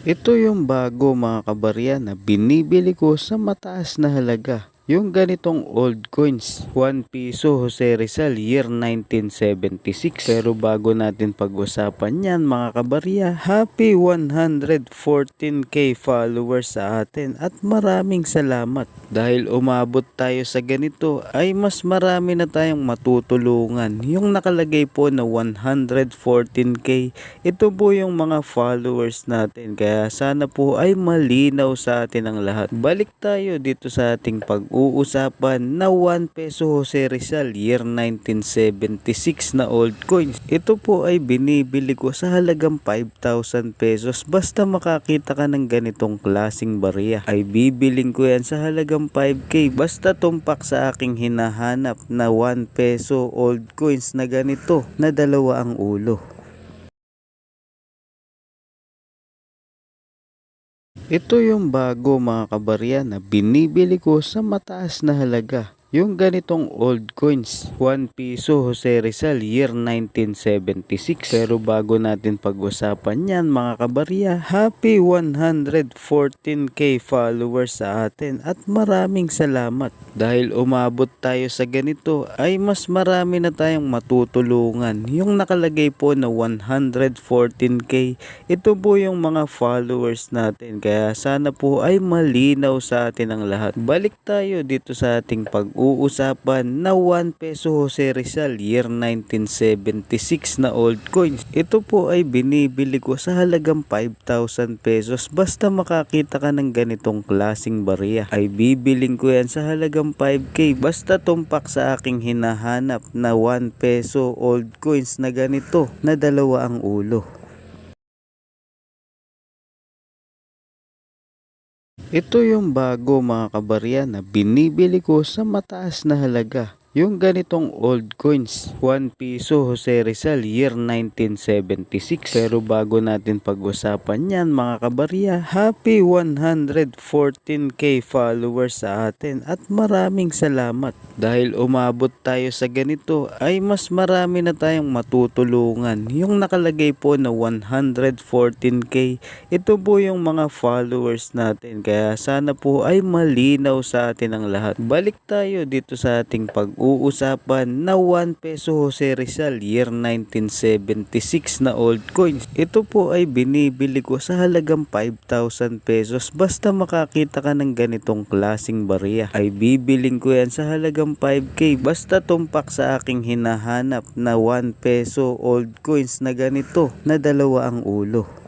Ito yung bago mga kabarya na binibili ko sa mataas na halaga. Yung ganitong old coins, 1 piso Jose Rizal year 1976. Pero bago natin pag-usapan yan mga kabarya, happy 114k followers sa atin at maraming salamat. Dahil umabot tayo sa ganito ay mas marami na tayong matutulungan. Yung nakalagay po na 114k, ito po yung mga followers natin. Kaya sana po ay malinaw sa atin ang lahat. Balik tayo dito sa ating pag-uusapan na 1 peso Jose Rizal year 1976 na old coins. Ito po ay binibili ko sa halagang 5,000 pesos. Basta makakita ka ng ganitong klasing barya ay bibiling ko yan sa halagang 5k. Basta tumpak sa aking hinahanap na 1 peso old coins na ganito na dalawa ang ulo. Ito yung bago mga kabarya na binibili ko sa mataas na halaga. Yung ganitong old coins, 1 piso Jose Rizal year 1976. Pero bago natin pag-usapan yan mga kabarya, happy 114k followers sa atin at maraming salamat. Dahil umabot tayo sa ganito ay mas marami na tayong matutulungan. Yung nakalagay po na 114k, ito po yung mga followers natin. Kaya sana po ay malinaw sa atin ang lahat. Balik tayo dito sa ating pag-uusapan na 1 peso Jose Rizal year 1976 na old coins. Ito po ay binibili ko sa halagang 5,000 pesos. Basta makakita ka ng ganitong klasing barya ay bibiling ko yan sa halagang 5k. Basta tumpak sa aking hinahanap na 1 peso old coins na ganito na dalawa ang ulo. Ito yung bago mga kabarya na binibili ko sa mataas na halaga. Yung ganitong old coins, 1 piso Jose Rizal year 1976. Pero bago natin pag-usapan yan mga kabarya, happy 114k followers sa atin at maraming salamat. Dahil umabot tayo sa ganito ay mas marami na tayong matutulungan. Yung nakalagay po na 114k, ito po yung mga followers natin. Kaya sana po ay malinaw sa atin ang lahat. Balik tayo dito sa ating pag-uusapan na 1 peso Jose Rizal year 1976 na old coins. Ito po ay binibili ko sa halagang 5,000 pesos. Basta makakita ka ng ganitong klasing barya ay bibiling ko yan sa halagang 5k. Basta tumpak sa aking hinahanap na 1 peso old coins na ganito na dalawa ang ulo.